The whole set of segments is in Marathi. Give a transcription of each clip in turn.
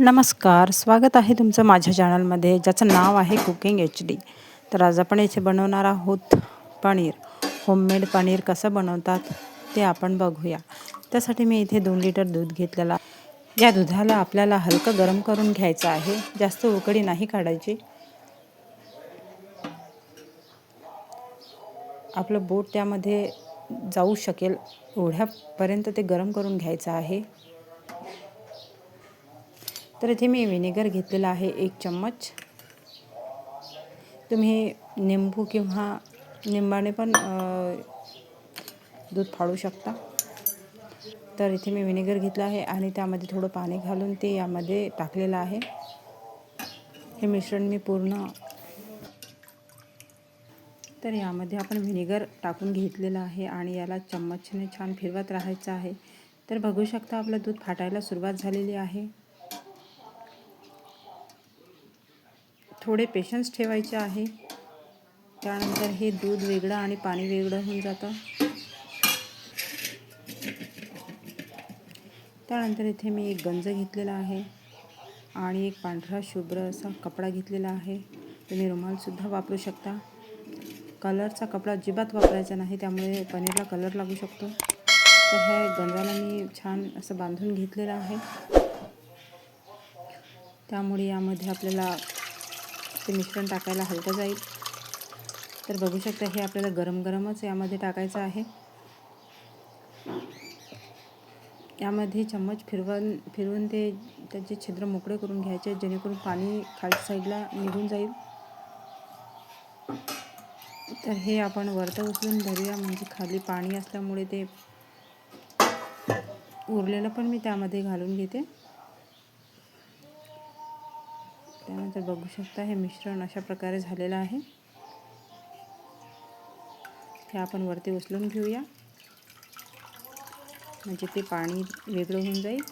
नमस्कार स्वागत आहे तुमचं माझ्या चॅनलमध्ये ज्याचं नाव आहे कुकिंग एच डी तर आज आपण इथे बनवणार आहोत पनीर. होममेड पनीर कसं बनवतात ते आपण बघूया. त्यासाठी मी इथे दोन लिटर दूध घेतलेला या दुधाला आपल्याला हलकं गरम करून घ्यायचं आहे. जास्त उकडी नाही काढायची. आपलं बोट त्यामध्ये जाऊ शकेल. एवढ्यापर्यंत ते गरम करून घ्यायचं आहे. तर इथे मी व्हिनेगर घेतलेला आहे एक चम्मच. तुम्ही निंबू किंवा निंबाने पण दूध फाडू शकता. तर इथे मी व्हिनेगर घेतला आहे आणि त्यामध्ये थोडं पाणी घालून ते यामध्ये टाकलेलं आहे. हे मिश्रण मी पूर्ण तर यामध्ये आपण व्हिनेगर टाकून घेतलेलं आहे आणि याला चम्मचने छान फिरवत राहायचं आहे. तर बघू शकता आपलं दूध फाटायला सुरुवात झालेली आहे. थोडे पेशन्स ठेवायचे आहे. त्यानंतर हे दूध वेगळं आणि पाणी वेगळं होऊन जातं. त्यानंतर इथे मी एक गंज घेतलेला आहे आणि एक पांढरा शुभ्र असा कपडा घेतलेला आहे. तुम्ही रुमालसुद्धा वापरू शकता. कलरचा कपडा अजिबात वापरायचा नाही त्यामुळे पनीरला कलर लागू शकतो. तर ह्या गंजाला मी छान असं बांधून घेतलेलं आहे. त्यामुळे यामध्ये आपल्याला ते मिश्रण टाकायला हलकं जाईल. तर बघू शकता हे आपल्याला गरम गरमच यामध्ये टाकायचं आहे. यामध्ये चम्मच फिरवून फिरवून ते त्याचे छिद्र मोकळे करून घ्यायचे जेणेकरून पाणी खालच्या साईडला निघून जाईल. तर हे आपण वरतं उचलून धरूया म्हणजे खाली पाणी असल्यामुळे ते उरलेलं पण मी त्यामध्ये घालून घेते. तर बघू शकता हे मिश्रण अशा प्रकारे झालेलं आहे. हे आपण वरती उचलून घेऊया. म्हणजे ते पाणी वेगळं होऊन जाईल.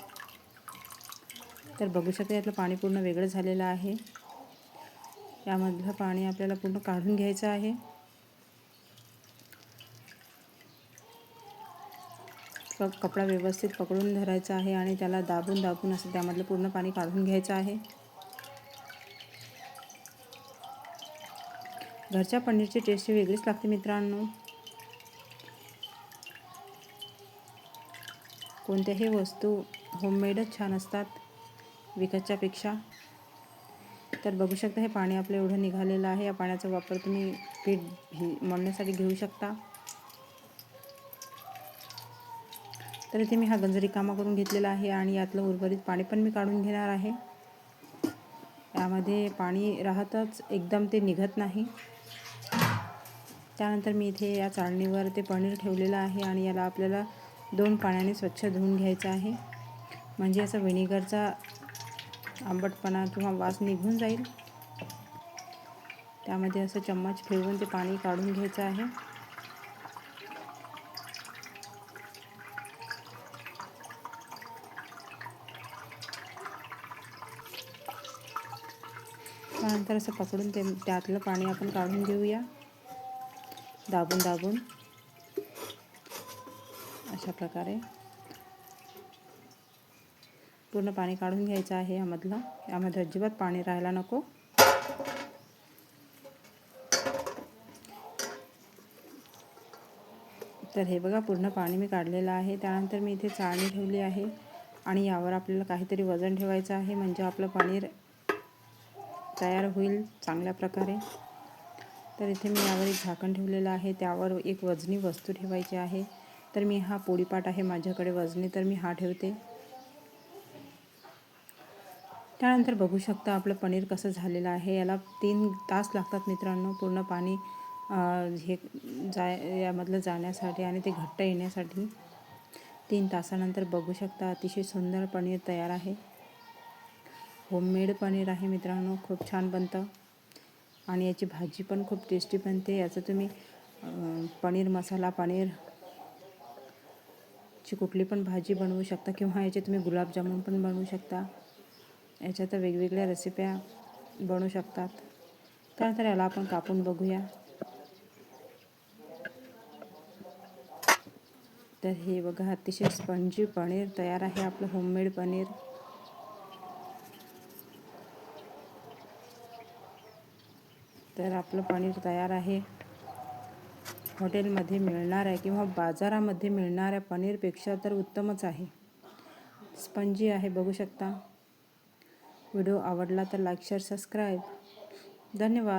तर बघू शकता यातलं पाणी पूर्ण वेगळं झालेलं आहे. यामधलं पाणी आपल्याला पूर्ण काढून घ्यायचं आहे. कपडा व्यवस्थित पकडून धरायचा आहे आणि त्याला दाबून दाबून असं त्यामधलं पूर्ण पाणी काढून घ्यायचं आहे. घरच्या पनीरची टेस्ट वेगळीच लागते मित्रांनो. कोणत्याही वस्तू होममेडच छान असतात विकतच्यापेक्षा. तर बघू शकता हे पाणी आपलं एवढं निघालेलं आहे. या पाण्याचा वापर तुम्ही पीठ मळण्यासाठी घेऊ शकता. तर इथे मी हा गंज रिकामा करून घेतलेला आहे आणि यातलं उर्वरित पाणी पण मी काढून घेणार आहे. यामध्ये पाणी राहतच एकदम ते निघत नाही. त्यानंतर मी इथे या चाळणीवर ते पनीर ठेवलेलं आहे आणि याला आपल्याला दोन पाण्याने स्वच्छ धुवून घ्यायचं आहे. म्हणजे याचा व्हिनेगरचा आंबटपणा किंवा वास निघून जाईल. त्यामध्ये असं चम्मच फिरवून ते पाणी काढून घ्यायचं आहे. त्यानंतर असं पकडून ते त्यातलं पाणी आपण काढून घेऊया. दाबून दाबून. अशा प्रकारे. पूर्ण पाणी काढून घ्यायचं आहे यामधलं. यामध्ये अजिबात पाणी राहायला नको. तर हे बघा पूर्ण पाणी मी काढलेलं आहे. त्यानंतर मी इथे चाळणी ठेवली आहे. आणि यावर आपल्याला काहीतरी वजन ठेवायचं आहे. म्हणजे आपलं पनीर तयार होईल चांगल्या प्रकारे. तर इथे मी यावर एक झाकण ठेवलेलं आहे. त्यावर एक वजनी वस्तू ठेवायची आहे. तर मी हा पोळीपाट आहे माझ्याकडे वजनी तर मी हा ठेवते. त्यानंतर बघू शकता आपलं पनीर कसं झालेलं आहे. याला तीन तास लागतात मित्रांनो पूर्ण पाणी हे जाय यामधलं जाण्यासाठी आणि ते घट्ट येण्यासाठी. तीन तासानंतर बघू शकता अतिशय सुंदर पनीर तयार आहे. होममेड पनीर आहे मित्रांनो खूप छान बनतं. आणि याची भाजी पण खूप टेस्टी बनते. याचं तुम्ही पनीर मसाला पनीर ची कुठली पण भाजी बनवू शकता किंवा याचे तुम्ही गुलाबजामुन पण बनवू शकता. याच्यात वेगवेगळ्या रेसिप्या बनवू शकतात. त्यानंतर याला आपण कापून बघूया. तर हे बघा अतिशय स्पंजी पनीर तयार आहे आपलं होममेड पनीर. तर आपलं पनीर तयार आहे. हॉटेलमध्ये मिळणाऱ्या किंवा बाजारामध्ये मिळणाऱ्या पनीरपेक्षा तर उत्तमच आहे. स्पंजी आहे बघू शकता. व्हिडिओ आवडला तर लाईक शेअर सबस्क्राईब. धन्यवाद.